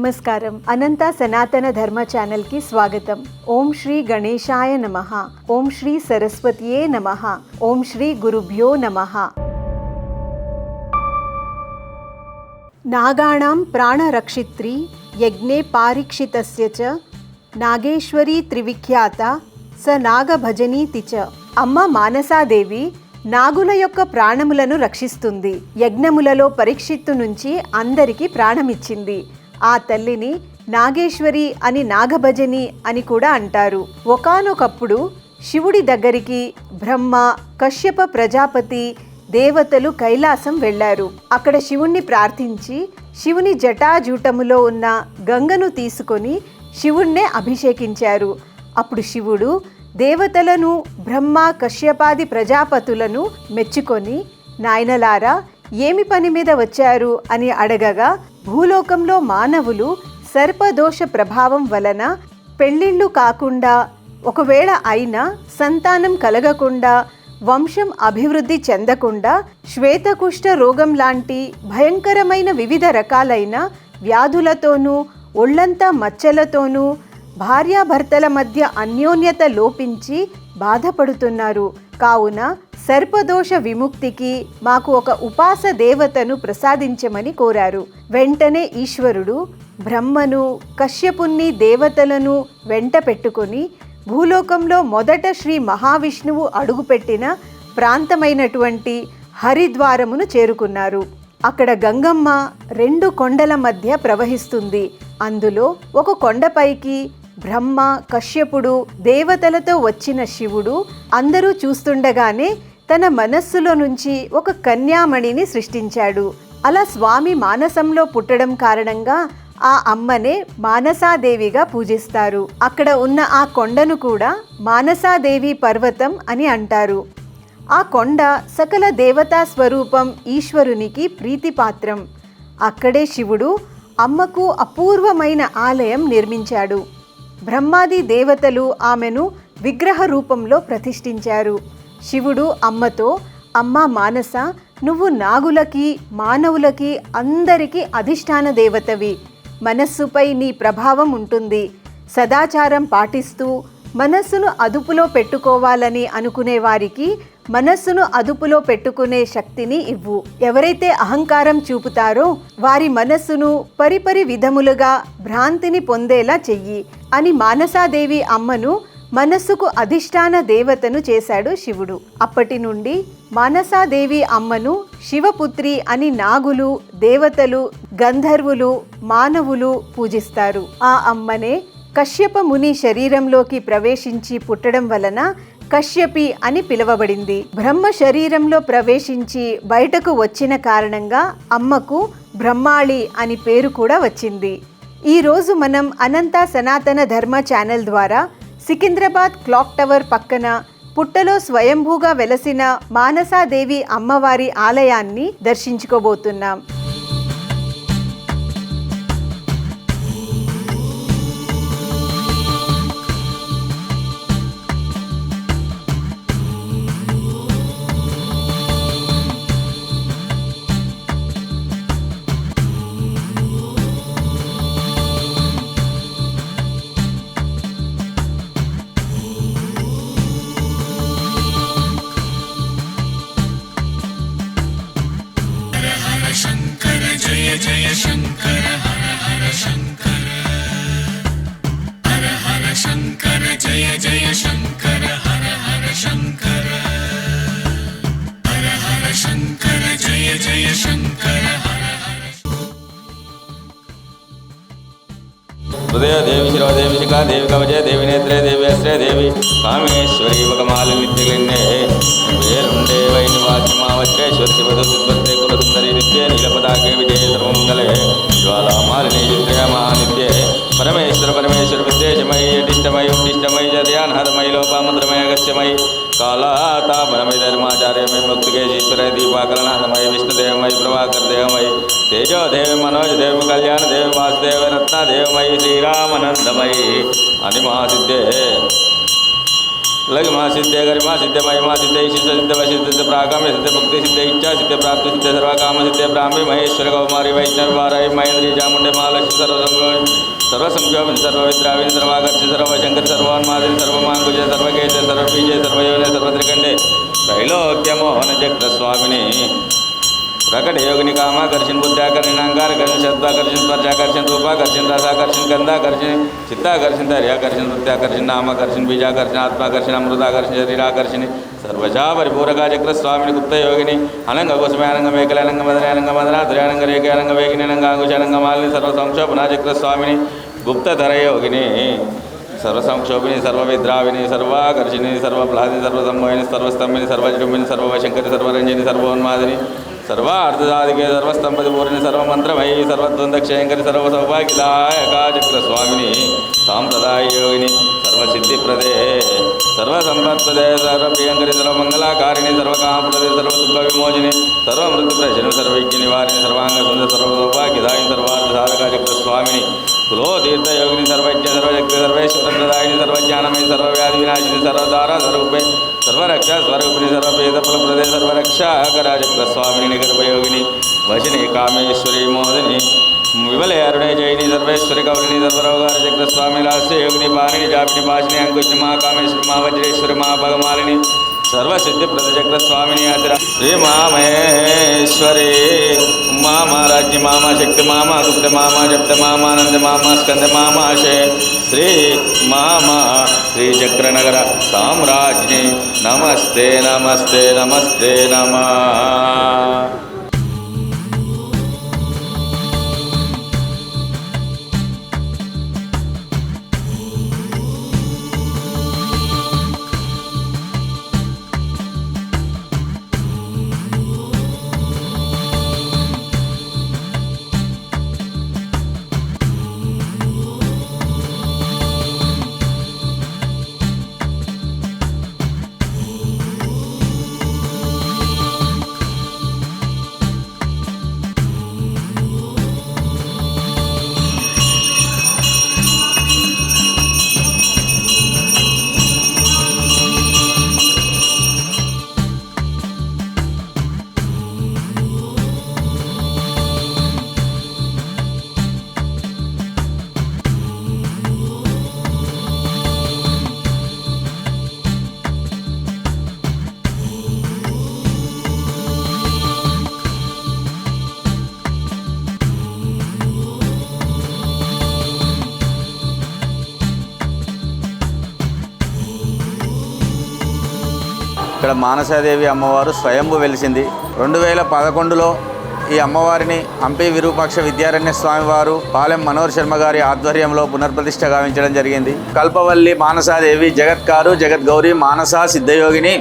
నమస్కారం. అనంత సనాతన ధర్మ ఛానల్కి స్వాగతం. ఓం శ్రీ గణేశాయ నమ. ఓం శ్రీ సరస్వతియే నమ. ఓం శ్రీ గురుభ్యో నమ. నాగాణం ప్రాణరక్షిత్రి యజ్ఞే పారీక్షితస్య చ. నాగేశ్వరీ త్రివిఖ్యాత స నాగభజనీతి చ. అమ్మ మానసాదేవి నాగుల యొక్క ప్రాణములను రక్షిస్తుంది. యజ్ఞములలో పరీక్షిత్తు నుంచి అందరికీ ప్రాణమిచ్చింది. ఆ తల్లిని నాగేశ్వరి అని నాగభజని అని కూడా అంటారు. ఒకానొకప్పుడు శివుడి దగ్గరికి బ్రహ్మ కశ్యప ప్రజాపతి దేవతలు కైలాసం వెళ్ళారు. అక్కడ శివుణ్ణి ప్రార్థించి శివుని జటాజూటములో ఉన్న గంగను తీసుకొని శివుణ్ణే అభిషేకించారు. అప్పుడు శివుడు దేవతలను బ్రహ్మ కశ్యపాది ప్రజాపతులను మెచ్చుకొని నాయనలారా ఏమి పని మీద వచ్చారు? అని అడగగా భూలోకంలో మానవులు సర్పదోష ప్రభావం వలన పెళ్ళిళ్ళు కాకుండా ఒకవేళ అయినా సంతానం కలగకుండా వంశం అభివృద్ధి చెందకుండా శ్వేతకుష్ఠ రోగం లాంటి భయంకరమైన వివిధ రకాలైన వ్యాధులతోనూ ఒళ్ళంతా మచ్చలతోనూ భార్యాభర్తల మధ్య అన్యోన్యత లోపించి బాధపడుతున్నారు. కావున సర్పదోష విముక్తికి మాకు ఒక ఉపాస దేవతను ప్రసాదించమని కోరారు. వెంటనే ఈశ్వరుడు బ్రహ్మను కశ్యపుణ్ణి దేవతలను వెంట పెట్టుకొని భూలోకంలో మొదట శ్రీ మహావిష్ణువు అడుగుపెట్టిన ప్రాంతమైనటువంటి హరిద్వారమును చేరుకున్నారు. అక్కడ గంగమ్మ రెండు కొండల మధ్య ప్రవహిస్తుంది. అందులో ఒక కొండపైకి బ్రహ్మ కశ్యపుడు దేవతలతో వచ్చిన శివుడు అందరూ చూస్తుండగానే తన మనస్సులో నుంచి ఒక కన్యామణిని సృష్టించాడు. అలా స్వామి మానసంలో పుట్టడం కారణంగా ఆ అమ్మనే మానసాదేవిగా పూజిస్తారు. అక్కడ ఉన్న ఆ కొండను కూడా మానసాదేవి పర్వతం అని అంటారు. ఆ కొండ సకల దేవతా స్వరూపం ఈశ్వరునికి ప్రీతిపాత్రం. అక్కడే శివుడు అమ్మకు అపూర్వమైన ఆలయం నిర్మించాడు. బ్రహ్మాది దేవతలు ఆమెను విగ్రహ రూపంలో ప్రతిష్ఠించారు. శివుడు అమ్మతో అమ్మ మానస నువ్వు నాగులకి మానవులకి అందరికీ అధిష్టాన దేవతవి. మనస్సుపై నీ ప్రభావం ఉంటుంది. సదాచారం పాటిస్తూ మనస్సును అదుపులో పెట్టుకోవాలని అనుకునే వారికి మనస్సును అదుపులో పెట్టుకునే శక్తిని ఇవ్వు. ఎవరైతే అహంకారం చూపుతారో వారి మనస్సును పరిపరి విధములుగా భ్రాంతిని పొందేలా చెయ్యి అని మానసాదేవి అమ్మను మనస్సుకు అధిష్టాన దేవతను చేశాడు శివుడు. అప్పటి నుండి మానసాదేవి అమ్మను శివపుత్రి అని నాగులు దేవతలు గంధర్వులు మానవులు పూజిస్తారు. ఆ అమ్మనే కశ్యప ముని శరీరంలోకి ప్రవేశించి పుట్టడం వలన కశ్యపి అని పిలువబడింది. బ్రహ్మ శరీరంలో ప్రవేశించి బయటకు వచ్చిన కారణంగా అమ్మకు బ్రహ్మాళి అని పేరు కూడా వచ్చింది. ఈరోజు మనం అనంత సనాతన ధర్మ ఛానల్ ద్వారా సికింద్రాబాద్ క్లాక్ టవర్ పక్కన పుట్టలో స్వయంభూగా వెలసిన మానసాదేవి అమ్మవారి ఆలయాన్ని దర్శించుకోబోతున్నాం. जय जय शङ्कर हर हर शङ्कर हर हर शङ्कर जय जय शङ्कर हर हृदय देवी शिखा, देवी कवचे, देवी नेत्रे देवेश्रे देवी कामेश्वरी वकमाल नित्यलिन्ने वेरुण्डे वैनवाच्यमावच्चे श्वस्यपदो सिद्धे कुलसुन्दरी नित्ये नीलपदाके विजये सर्वमङ्गले ज्वालामालिनी चित्रया महानित्ये परमेश्वर परमेश्वर मय कालातामरमय धर्माचार्य मय मुक्तिकेशीश्वर दीपाकरणाथमय विष्णुदेवमय प्रभाकर देवमय तेजो देव मनोज देव कल्याण देव वासुदेव रत्नादेवमय श्रीरामनंदमय अनिमा सिद्धे లగి మా సిద్ధే గరి మా సిద్ధ మహిమా సిద్ధ సిద్ధ సిద్ధ వశిద్ధ సిద్ధ ప్రాకామ్య సిద్ధ భక్తి సిద్ధ ఇచ్చా సిద్ధ ప్రాప్తి సిద్ధ సర్వకామ సిద్ధ బ్రాహ్మి మహేశ్వర కౌమారి వైష్ణవి వారాయి మహేంద్రీ చాముండే మహాలక్ష్మి సర్వసంభవి సర్వసంక్షోభిని సర్వవిద్రావిని సర్వాకర్షి సర్వశంకరి సర్వాన్మాదిని సర్వమాంకుజ సర్వకేశ సర్వబీజే సర్వయోనే సర్వత్రికండే త్రైలోక్యమోహన చక్ర స్వామిని प्रकट योगिनी कामाकर्षण बुद्धाकर्षण अहंकारकर्षण सत्वाकर्षण स्पर्शाकर्षण रूपाकर्षण रसाकर्षण गंधाकर्षण चित्ताकर्षण धैर्याकर्षण नृत्याकर्षण नामाकर्षण बीजाकर्षण आत्माकर्षण अमृताकर्षण शरीराकर्षण सर्वशा परिपूरका चक्र स्वामिनि गुप्त योगिनी अनंग कुसुमे अनंग मेकल अनंग मदन अनंग मदना त्र्यानंग रेख अनंग वेगिनी अनंग अंकुश अनंग मालिनी सर्व संक्षोभना चक्र स्वामिनि गुप्तधर योगिनी सर्वसंक्षोभिनी, सर्वविद्राविनी सर्वाकर्षिणी सर्वप्लादिनी सर्वसंभविनी सर्वस्तंभिनी सर्वजृंभिनी सर्ववशंकरी सर्वरंजनी सर्वोन्मादिनी ಸರ್ವಾರ್ಥದಾದಿಗೆ ಸರ್ವಸ್ತಂಭದಿ ಪೂರ್ಣಿ ಸರ್ವಮಂತ್ರಮಯಿ ಸರ್ವದ್ವಂದಕ್ಷಯಂಕರಿ ಸರ್ವಸೌಭಾಗ್ಯದಾಯಕ ಚಕ್ರಸ್ವಾಮಿನಿ ಸಾಂಪ್ರದಾಯ ಯೋಗಿನಿ సర్వసిద్ధిప్రదే సర్వసంపత్ప్రదే సర్వప్రియంకరి సర్వమంగళాకారిణి సర్వకామప్రదే సర్వదుఃఖవిమోచిని సర్వమృత్యుప్రశని సర్వజ్ఞ నివారిణి సర్వాంగసుంద సర్వసౌభాగ్యదాయిని సర్వార్థ సాధకాచక్ర స్వామిని కులోతీర్థయోగిని సర్వజ్ఞ సర్వశక్తి సర్వేశ్వరప్రదాయిని సర్వజ్ఞానమై సర్వవ్యాధి వినాశిని సర్వధార సర్వపే సర్వరక్ష స్వరూపిణి సర్వపేద ఫలప్రదే సర్వరక్షాకరాచక్ర స్వామిని నిగర్భయోగిని వశిని కామేశ్వరి మోదిని విమలయారుడే జయని సర్వేశ్వరి కౌలిని సర్వరావు గారి జగత స్వామి లాస్య యోగిని పాణిని జాపిని పాసిని అంకుశ మా కామేశ్వరి మా వజ్రేశ్వరి మా భగమాలిని సర్వసిద్ధి ప్రత జగత స్వామిని ఆచర శ్రీ మామేశ్వరి మామ రాజ్య మామ శక్తి మామ గుప్త మామ జప్త మామ ఆనంద మామ స్కంద మామాశే శ్రీ మామ శ్రీ చక్రనగర సామ్రాజ్ని నమస్తే నమస్తే నమస్తే నమ ఇక్కడ మానసాదేవి అమ్మవారు స్వయంభు వెలిసింది. రెండు వేల పదకొండులో ఈ అమ్మవారిని హంపి విరూపాక్ష విద్యారణ్య స్వామివారు పాలెం మనోహర్ శర్మ గారి ఆధ్వర్యంలో పునర్ప్రతిష్ఠ గావించడం జరిగింది. కల్పవల్లి మానసాదేవి జగత్కారు జగద్గౌరి మానసా సిద్ధయోగిని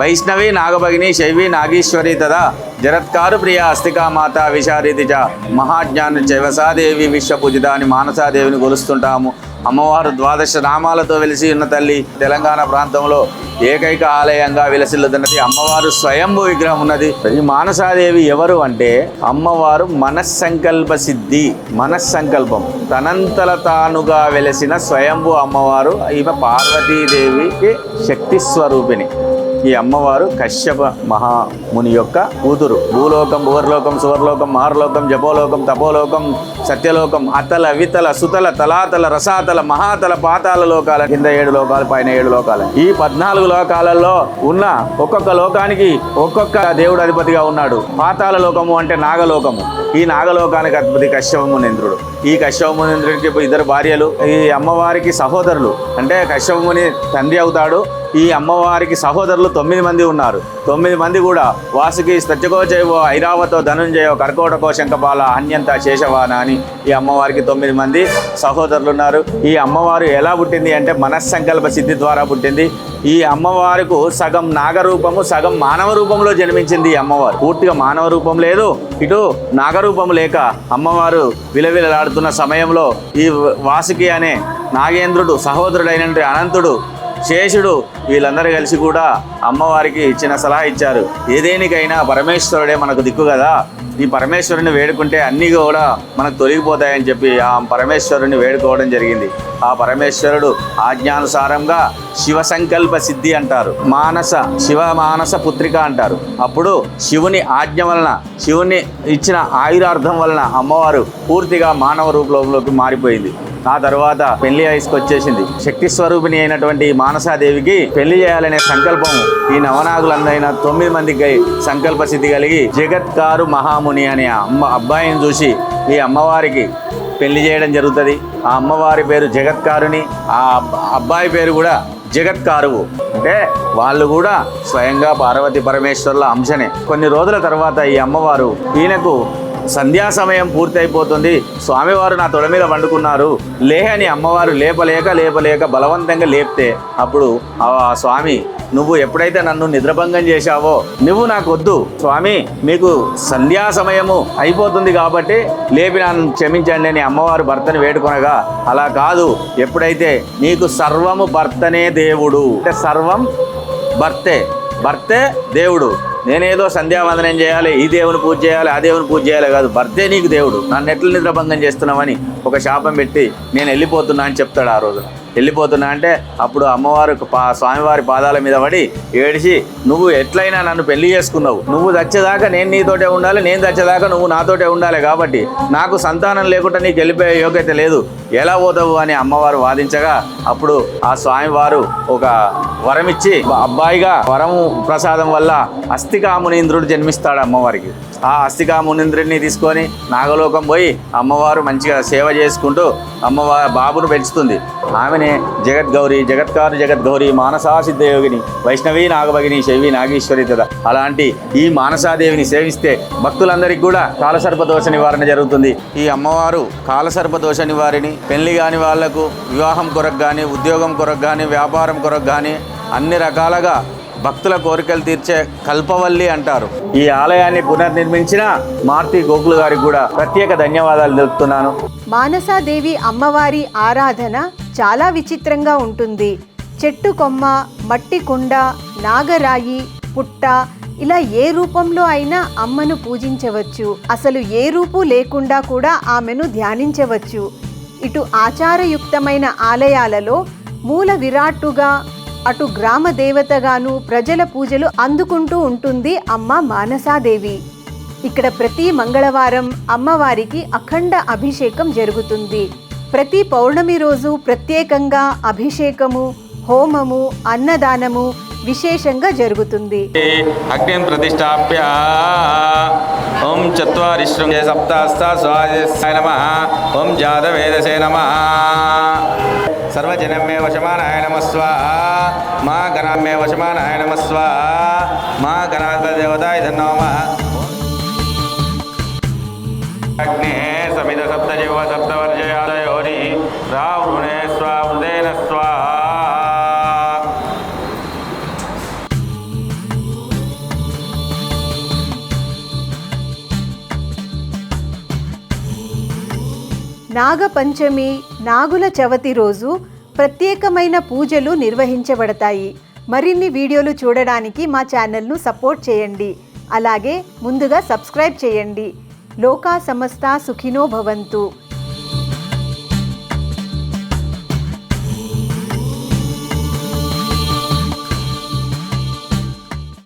వైష్ణవి నాగభగిని శైవి నాగేశ్వరి తదా జరత్కారు ప్రియ అస్తికామాత మాత చ మహాజ్ఞాన చైవసాదేవి విశ్వపూజిత అని మానసాదేవిని కొలుస్తుంటాము అమ్మవారు ద్వాదశ నామాలతో వెలిసి ఉన్న తల్లి తెలంగాణ ప్రాంతంలో ఏకైక ఆలయంగా విలసిల్లుతున్నది. అమ్మవారు స్వయంభూ విగ్రహం ఉన్నది. ఈ మానసాదేవి ఎవరు అంటే అమ్మవారు మనస్సంకల్ప సిద్ధి మనస్సంకల్పం. తనంతల తానుగా వెలసిన స్వయంభూ అమ్మవారు ఈమె పార్వతీదేవికి శక్తి స్వరూపిణి. ఈ అమ్మవారు కశ్యప మహా ముని యొక్క కూతురు. భూలోకం భువర్లోకం సువర్లోకం మహర్లోకం జపోలోకం తపోలోకం సత్యలోకం అతల వితల సుతల తలాతల రసాతల మహాతల పాతాల లోకాల కింద ఏడు లోకాలు పైన ఏడు లోకాలు. ఈ పద్నాలుగు లోకాలలో ఉన్న ఒక్కొక్క లోకానికి ఒక్కొక్క దేవుడు అధిపతిగా ఉన్నాడు. పాతాల లోకము అంటే నాగలోకము. ఈ నాగలోకానికి అధిపతి కశ్యపమునేంద్రుడు ఈ కశ్యపమునేంద్రుడికి ఇద్దరు భార్యలు ఈ అమ్మవారికి సహోదరులు. అంటే కశ్యపముని తండ్రి అవుతాడు. ఈ అమ్మవారికి సహోదరులు తొమ్మిది మంది ఉన్నారు. తొమ్మిది మంది కూడా వాసుకి సత్యకోచయవో ఐరావతో ధనుంజయో కర్కోటకో శంఖపాల అన్యంత శేషవాన అని ఈ అమ్మవారికి తొమ్మిది మంది సహోదరులు ఉన్నారు ఈ అమ్మవారు ఎలా పుట్టింది అంటే మనస్సంకల్ప సిద్ధి ద్వారా పుట్టింది. ఈ అమ్మవారికి సగం నాగరూపము సగం మానవ రూపంలో జన్మించింది ఈ అమ్మవారు. పూర్తిగా మానవ రూపం లేదు ఇటు నాగరూపం లేక అమ్మవారు విలవిలలాడుతున్న సమయంలో ఈ వాసుకి అనే నాగేంద్రుడు సహోదరుడైన అనంతుడు శేషుడు వీళ్ళందరూ కలిసి కూడా అమ్మవారికి ఇచ్చిన సలహా ఇచ్చారు. ఏదేనికైనా పరమేశ్వరుడే మనకు దిక్కు కదా. ఈ పరమేశ్వరుని వేడుకుంటే అన్నీ కూడా మనకు తొలగిపోతాయని చెప్పి ఆ పరమేశ్వరుని వేడుకోవడం జరిగింది. ఆ పరమేశ్వరుడు ఆజ్ఞానుసారంగా శివ సంకల్ప సిద్ధి అంటారు. మానస శివ మానస పుత్రిక అంటారు. అప్పుడు శివుని ఆజ్ఞ వలన శివుని ఇచ్చిన ఆయురార్థం వలన అమ్మవారు పూర్తిగా మానవ రూపంలోకి మారిపోయింది. ఆ తర్వాత పెళ్ళి వయసుకు వచ్చేసింది శక్తి స్వరూపిణి అయినటువంటి మానసాదేవికి పెళ్ళి చేయాలనే సంకల్పం ఈ నవనాగులందైన తొమ్మిది మందికి సంకల్ప సిద్ధి కలిగి జగత్కారు మహాముని అనే అమ్మ అబ్బాయిని చూసి ఈ అమ్మవారికి పెళ్ళి చేయడం జరుగుతుంది. ఆ అమ్మవారి పేరు జగత్కారుని ఆ అబ్బాయి పేరు కూడా జగత్కారువు అంటే వాళ్ళు కూడా స్వయంగా పార్వతి పరమేశ్వర్ల అంశనే. కొన్ని రోజుల తర్వాత ఈ అమ్మవారు ఈయనకు సంధ్యా సమయం పూర్తయిపోతుంది. స్వామివారు నా తొడ మీద వండుకున్నారు లేహ అని అమ్మవారు లేపలేక లేపలేక బలవంతంగా లేపితే అప్పుడు ఆ స్వామి నువ్వు ఎప్పుడైతే నన్ను నిద్రభంగం చేశావో నువ్వు నాకు వద్దు స్వామి మీకు సంధ్యా సమయము అయిపోతుంది కాబట్టి లేపి నన్ను క్షమించండి. అని అమ్మవారు భర్తని వేడుకొనగా అలా కాదు. ఎప్పుడైతే నీకు సర్వము భర్తనే దేవుడు. అంటే సర్వం భర్తే. భర్తే దేవుడు. నేనేదో సంధ్యావందనం చేయాలి ఈ దేవుని పూజ చేయాలి ఆ దేవుని పూజ చేయాలి కాదు. భర్తే నీకు దేవుడు. నన్ను ఎట్లు నిద్రభంగం చేస్తున్నామని ఒక శాపం పెట్టి నేను వెళ్ళిపోతున్నా అని చెప్తాడు ఆ రోజున. వెళ్ళిపోతున్నా అంటే అప్పుడు అమ్మవారు పా స్వామివారి పాదాల మీద పడి ఏడిచి నువ్వు ఎట్లయినా నన్ను పెళ్ళి చేసుకున్నావు. నువ్వు చచ్చేదాకా నేను నీతోటే ఉండాలి నేను చచ్చేదాకా నువ్వు నాతోటే ఉండాలి కాబట్టి నాకు సంతానం లేకుండా నీకు వెళ్ళిపోయే యోగ్యత లేదు. ఎలా పోతావు? అని అమ్మవారు వాదించగా అప్పుడు ఆ స్వామివారు ఒక వరం ఇచ్చి అబ్బాయిగా వరము ప్రసాదం వల్ల అస్థికామునీంద్రుడు జన్మిస్తాడు అమ్మవారికి. ఆ అస్థికా మునీంద్రుడిని తీసుకొని నాగలోకం పోయి అమ్మవారు మంచిగా సేవ చేసుకుంటూ అమ్మవారి బాబును పెంచుతుంది. ఆమెనే జగద్గౌరి జగత్కారు జగద్గౌరి మానసా సిద్ధయోగిని వైష్ణవి నాగభగిని శైవి నాగేశ్వరి తద. అలాంటి ఈ మానసాదేవిని సేవిస్తే భక్తులందరికీ కూడా కాలసర్ప దోష నివారణ జరుగుతుంది. ఈ అమ్మవారు కాలసర్ప దోష నివారిణి. పెళ్ళి కాని వాళ్ళకు వివాహం కొరకు కానీ ఉద్యోగం కొరకు కానీ వ్యాపారం కొరకు కానీ అన్ని రకాలుగా భక్తుల కోరికలు తీర్చే కల్పవల్లి అంటారు. ఈ ఆలయాన్ని పునర్నిర్మించిన మార్తి గోకులు గారికి కూడా ప్రత్యేక ధన్యవాదాలు తెలుపుతున్నాను. మానసాదేవి అమ్మవారి ఆరాధన చాలా విచిత్రంగా ఉంటుంది. చెట్టు కొమ్మ మట్టి కుండ నాగరాయి పుట్ట ఇలా ఏ రూపంలో అయినా అమ్మను పూజించవచ్చు. అసలు ఏ రూపు లేకుండా కూడా ఆమెను ధ్యానించవచ్చు. ఇటు ఆచారయుక్తమైన ఆలయాలలో మూల విరాట్టుగా అటు గ్రామ దేవతగాను ప్రజల పూజలు అందుకుంటూ ఉంటుంది అమ్మ మానసాదేవి. ఇక్కడ ప్రతి మంగళవారం అమ్మవారికి అఖండ అభిషేకం జరుగుతుంది. ప్రతి పౌర్ణమి రోజు ప్రత్యేకంగా అభిషేకము హోమము అన్నదానము విశేషంగా జరుగుతుంది. అగ్ని ప్రతిష్టాప్య ఓం చత్వారిశ్రం సప్తాస్త స్వాయ నమ ఓం జాతవేదసే నమ సర్వజనమే వశమానాయ నమ మా గణమే వశమానాయ నమ మా గణాధ దేవతాయ ధన్నోమ అగ్నే సమిత సప్త జీవ సప్త రావృణే నాగపంచమి నాగుల చవితి రోజు ప్రత్యేకమైన పూజలు నిర్వహించబడతాయి. మరిన్ని వీడియోలు చూడడానికి మా ఛానల్ను సపోర్ట్ చేయండి. అలాగే ముందుగా సబ్స్క్రైబ్ చేయండి. లోకా సమస్త సుఖినో భవంతు.